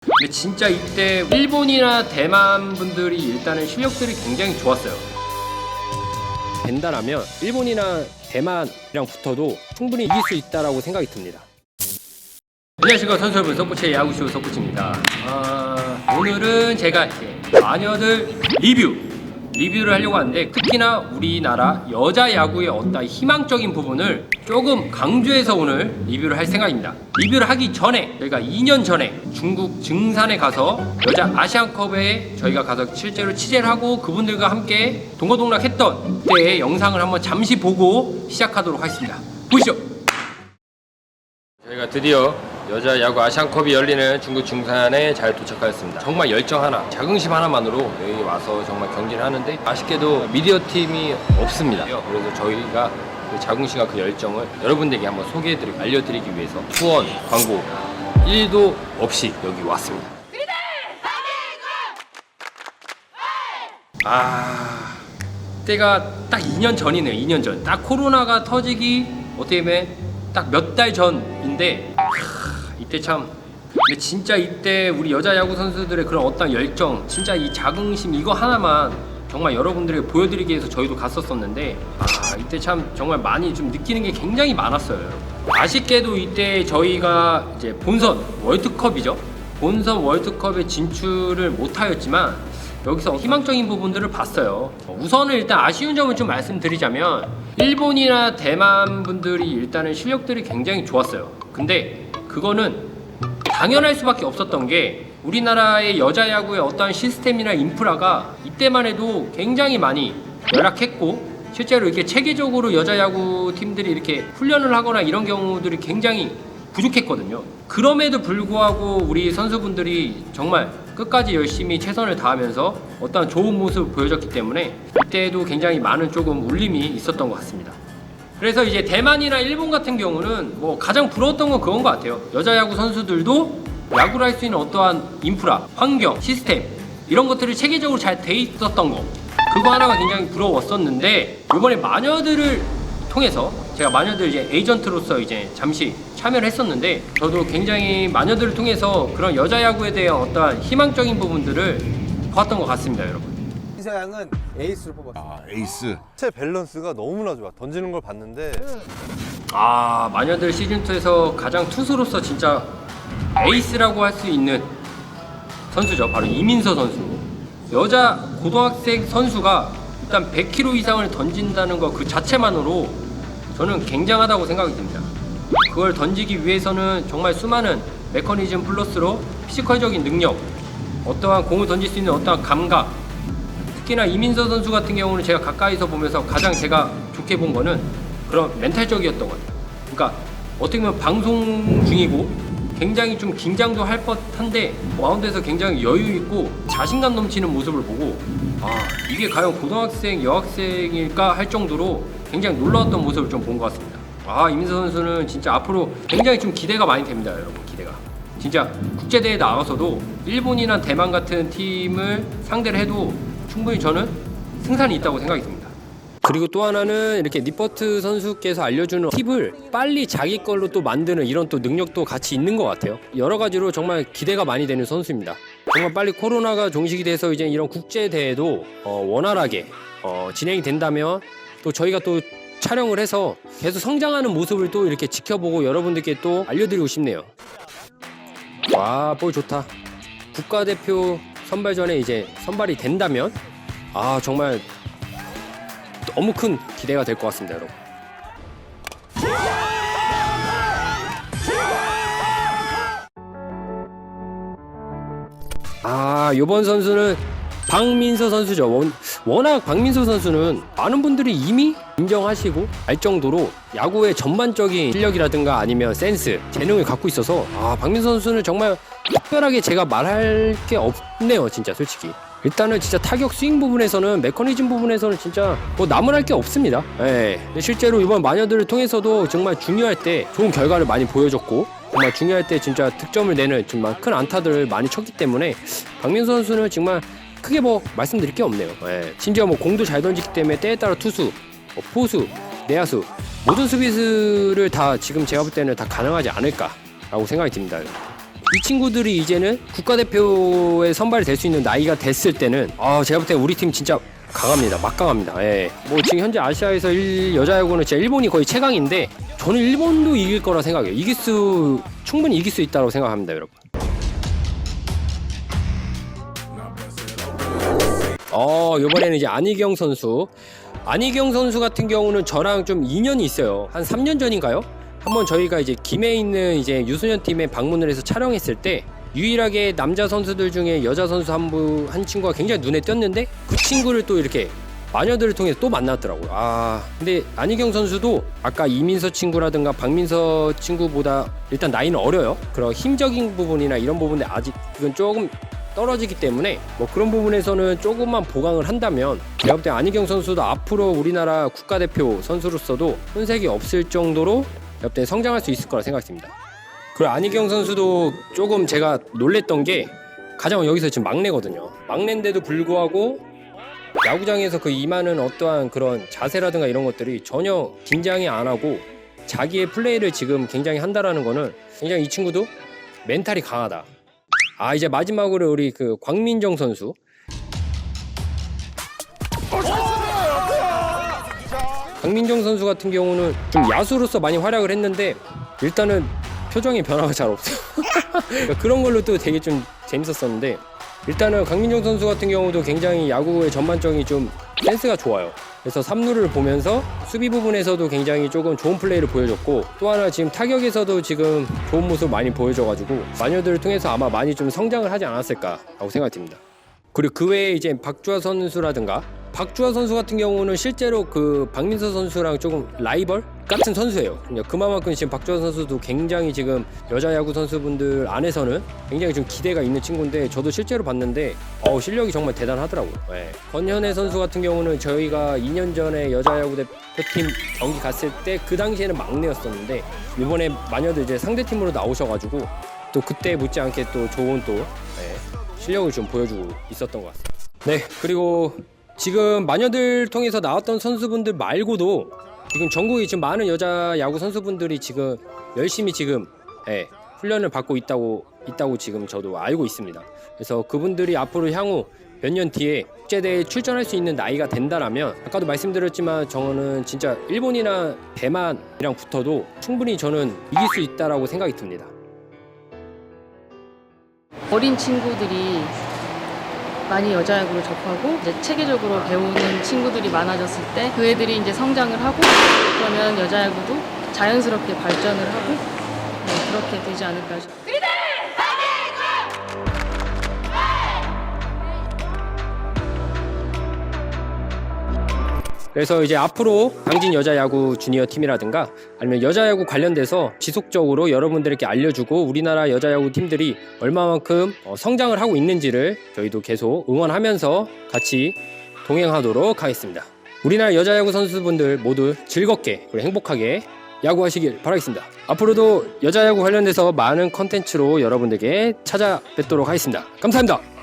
근데 진짜 이때 일본이나 대만 분들이 일단은 실력들이 굉장히 좋았어요. 된다라면 일본이나 대만이랑 붙어도 충분히 이길 수 있다라고 생각이 듭니다. 안녕하십니까 선수 여러분 서포츠의 야구쇼 서포츠입니다. 아, 오늘은 제가 마녀들 리뷰 리뷰를 하려고 하는데 특히나 우리나라 여자 야구의 어떤 희망적인 부분을 조금 강조해서 오늘 리뷰를 할 생각입니다. 리뷰를 하기 전에 저희가 2년 전에 중국 증산에 가서 여자 아시안컵에 저희가 가서 실제로 취재를 하고 그분들과 함께 동거동락했던 그때의 영상을 한번 잠시 보고 시작하도록 하겠습니다. 보시죠. 저희가 드디어 여자 야구 아시안컵이 열리는 중국 중산에 잘 도착하였습니다. 정말 열정 하나, 자긍심 하나만으로 여기 와서 정말 경기를 하는데 아쉽게도 미디어 팀이 없습니다. 그래서 저희가 그 자긍심과 그 열정을 여러분들에게 한번 소개해드리고 알려드리기 위해서 후원, 광고 1도 없이 여기 왔습니다. 아, 때가 딱 2년 전이네요. 2년 전. 딱 코로나가 터지기 어떻게 보면 딱 몇 달 전인데 하, 이때 참 근데 진짜 이때 우리 여자 야구 선수들의 그런 어떤 열정, 진짜 이 자긍심 이거 하나만 정말 여러분들에게 보여드리기 위해서 저희도 갔었었는데 아 이때 참 정말 많이 좀 느끼는 게 굉장히 많았어요. 아쉽게도 이때 저희가 이제 본선 월드컵이죠. 본선 월드컵에 진출을 못하였지만 여기서 희망적인 부분들을 봤어요. 우선은 일단 아쉬운 점을 좀 말씀드리자면 일본이나 대만 분들이 일단은 실력들이 굉장히 좋았어요. 근데 그거는 당연할 수밖에 없었던 게 우리나라의 여자 야구의 어떠한 시스템이나 인프라가 이때만 해도 굉장히 많이 열악했고 실제로 이렇게 체계적으로 여자 야구 팀들이 이렇게 훈련을 하거나 이런 경우들이 굉장히 부족했거든요. 그럼에도 불구하고 우리 선수분들이 정말 끝까지 열심히 최선을 다하면서 어떠한 좋은 모습을 보여줬기 때문에 이때도 굉장히 많은 조금 울림이 있었던 것 같습니다. 그래서 이제 대만이나 일본 같은 경우는 뭐 가장 부러웠던 건 그건 것 같아요. 여자 야구 선수들도 야구를 할 수 있는 어떠한 인프라, 환경, 시스템 이런 것들이 체계적으로 잘 돼 있었던 거. 그거 하나가 굉장히 부러웠었는데 이번에 마녀들을 통해서 제가 마녀들 이제 에이전트로서 이제 잠시 참여를 했었는데 저도 굉장히 마녀들을 통해서 그런 여자 야구에 대한 어떠한 희망적인 부분들을 봤던 것 같습니다, 여러분. 이서양은 에이스로 뽑았어. 아 에이스 체 밸런스가 너무나 좋아. 던지는 걸 봤는데 아 마녀들 시즌 2에서 가장 투수로서 진짜 에이스라고 할 수 있는 선수죠. 바로 이민서 선수. 여자 고등학생 선수가 일단 100km 이상을 던진다는 것 그 자체만으로 저는 굉장하다고 생각이 듭니다. 그걸 던지기 위해서는 정말 수많은 메커니즘 플러스로 피지컬적인 능력, 어떠한 공을 던질 수 있는 어떠한 감각, 특히나 이민서 선수 같은 경우는 제가 가까이서 보면서 가장 제가 좋게 본 거는 그런 멘탈적이었던 것 같아요. 그러니까 어떻게 보면 방송 중이고 굉장히 좀 긴장도 할 법한데 마운드에서 굉장히 여유 있고 자신감 넘치는 모습을 보고 아 이게 과연 고등학생 여학생일까 할 정도로 굉장히 놀라웠던 모습을 좀 본 것 같습니다. 아 이민서 선수는 진짜 앞으로 굉장히 좀 기대가 많이 됩니다, 여러분 기대가. 진짜 국제 대회 나가서도 일본이나 대만 같은 팀을 상대를 해도 충분히 저는 승산이 있다고 생각이 듭니다. 그리고 또 하나는 이렇게 니퍼트 선수께서 알려주는 팁을 빨리 자기 걸로 또 만드는 이런 또 능력도 같이 있는 것 같아요. 여러 가지로 정말 기대가 많이 되는 선수입니다. 정말 빨리 코로나가 종식이 돼서 이제 이런 국제 대회도 어, 원활하게 어, 진행이 된다면 또 저희가 또 촬영을 해서 계속 성장하는 모습을 또 이렇게 지켜보고 여러분들께 또 알려드리고 싶네요. 와, 볼 좋다. 국가대표 선발전에 이제 선발이 된다면 아 정말 너무 큰 기대가 될 것 같습니다, 여러분. 아, 요번 선수는 박민서 선수죠. 원, 워낙 박민서 선수는 많은 분들이 이미 인정하시고 알 정도로 야구의 전반적인 실력이라든가 아니면 센스, 재능을 갖고 있어서 아, 박민서 선수는 정말 특별하게 제가 말할 게 없네요, 진짜 솔직히. 일단은 진짜 타격 스윙 부분에서는 메커니즘 부분에서는 진짜 뭐 나무랄 게 없습니다. 예. 실제로 이번 마녀들을 통해서도 정말 중요할 때 좋은 결과를 많이 보여줬고 정말 중요할 때 진짜 득점을 내는 정말 큰 안타들을 많이 쳤기 때문에 박민수 선수는 정말 크게 뭐 말씀드릴 게 없네요. 예. 심지어 뭐 공도 잘 던지기 때문에 때에 따라 투수, 뭐 포수, 내야수 모든 수비수를 다 지금 제가 볼 때는 다 가능하지 않을까라고 생각이 듭니다. 이 친구들이 이제는 국가대표에 선발이 될 수 있는 나이가 됐을 때는 아 제가 볼 때 우리 팀 진짜 강합니다. 막강합니다. 예. 뭐 지금 현재 아시아에서 일, 여자 야구는 진짜 일본이 거의 최강인데 저는 일본도 이길 거라 생각해요. 이길 수 충분히 이길 수 있다고 생각합니다, 여러분. 어, 이번에는 이제 안희경 선수. 안희경 선수 같은 경우는 저랑 좀 인연이 있어요. 한 3년 전인가요? 한번 저희가 이제 김해에 있는 이제 유소년 팀에 방문을 해서 촬영했을 때 유일하게 남자 선수들 중에 여자 선수 한 분 한 친구가 굉장히 눈에 띄었는데 그 친구를 또 이렇게 마녀들을 통해서 또 만났더라고요. 아, 근데 안희경 선수도 아까 이민서 친구라든가 박민서 친구보다 일단 나이는 어려요. 그런 힘적인 부분이나 이런 부분에 아직은 조금 떨어지기 때문에 뭐 그런 부분에서는 조금만 보강을 한다면 제가 볼때 안희경 선수도 앞으로 우리나라 국가대표 선수로서도 손색이 없을 정도로 제가 볼때 성장할 수 있을 거라 생각했습니다. 그리고 안희경 선수도 조금 제가 놀랬던 게 가장 여기서 지금 막내거든요. 막내인데도 불구하고 야구장에서 그 임하는 어떠한 그런 자세라든가 이런 것들이 전혀 긴장이 안 하고 자기의 플레이를 지금 굉장히 한다라는 거는 굉장히 이 친구도 멘탈이 강하다. 아 이제 마지막으로 우리 그 광민정 선수 강민정 선수 같은 경우는 좀 야수로서 많이 활약을 했는데 일단은 표정의 변화가 잘 없어요. 그런 걸로 또 되게 좀 재밌었었는데 일단은 강민정 선수 같은 경우도 굉장히 야구의 전반적인 좀 센스가 좋아요. 그래서 3루를 보면서 수비 부분에서도 굉장히 조금 좋은 플레이를 보여줬고 또 하나 지금 타격에서도 지금 좋은 모습 많이 보여줘가지고 마녀들을 통해서 아마 많이 좀 성장을 하지 않았을까라고 생각이 듭니다. 그리고 그 외에 이제 박주하 선수라든가 박주하 선수 같은 경우는 실제로 그 박민서 선수랑 조금 라이벌 같은 선수예요. 그만큼 지금 박주하 선수도 굉장히 지금 여자 야구 선수분들 안에서는 굉장히 좀 기대가 있는 친구인데 저도 실제로 봤는데 어 실력이 정말 대단하더라고요. 예. 권현애 선수 같은 경우는 저희가 2년 전에 여자 야구 대표팀 경기 갔을 때 그 당시에는 막내였었는데 이번에 마녀들 이제 상대 팀으로 나오셔가지고 또 그때 못지않게 또 좋은 또 예, 실력을 좀 보여주고 있었던 것 같습니다. 네, 그리고 지금 마녀들 통해서 나왔던 선수분들 말고도 지금 전국에 지금 많은 여자 야구 선수분들이 지금 열심히 지금 예, 훈련을 받고 있다고 있다고 지금 저도 알고 있습니다. 그래서 그분들이 앞으로 향후 몇 년 뒤에 국제대회에 출전할 수 있는 나이가 된다라면 아까도 말씀드렸지만 저는 진짜 일본이나 대만이랑 붙어도 충분히 저는 이길 수 있다라고 생각이 듭니다. 어린 친구들이 많이 여자야구를 접하고 이제 체계적으로 배우는 친구들이 많아졌을 때 그 애들이 이제 성장을 하고 그러면 여자야구도 자연스럽게 발전을 하고 네, 그렇게 되지 않을까 싶습니 그래서 이제 앞으로 강진 여자 야구 주니어 팀이라든가 아니면 여자 야구 관련돼서 지속적으로 여러분들에게 알려주고 우리나라 여자 야구 팀들이 얼마만큼 어, 성장을 하고 있는지를 저희도 계속 응원하면서 같이 동행하도록 하겠습니다. 우리나라 여자 야구 선수분들 모두 즐겁게 그리고 행복하게 야구하시길 바라겠습니다. 앞으로도 여자 야구 관련돼서 많은 컨텐츠로 여러분들에게 찾아뵙도록 하겠습니다. 감사합니다.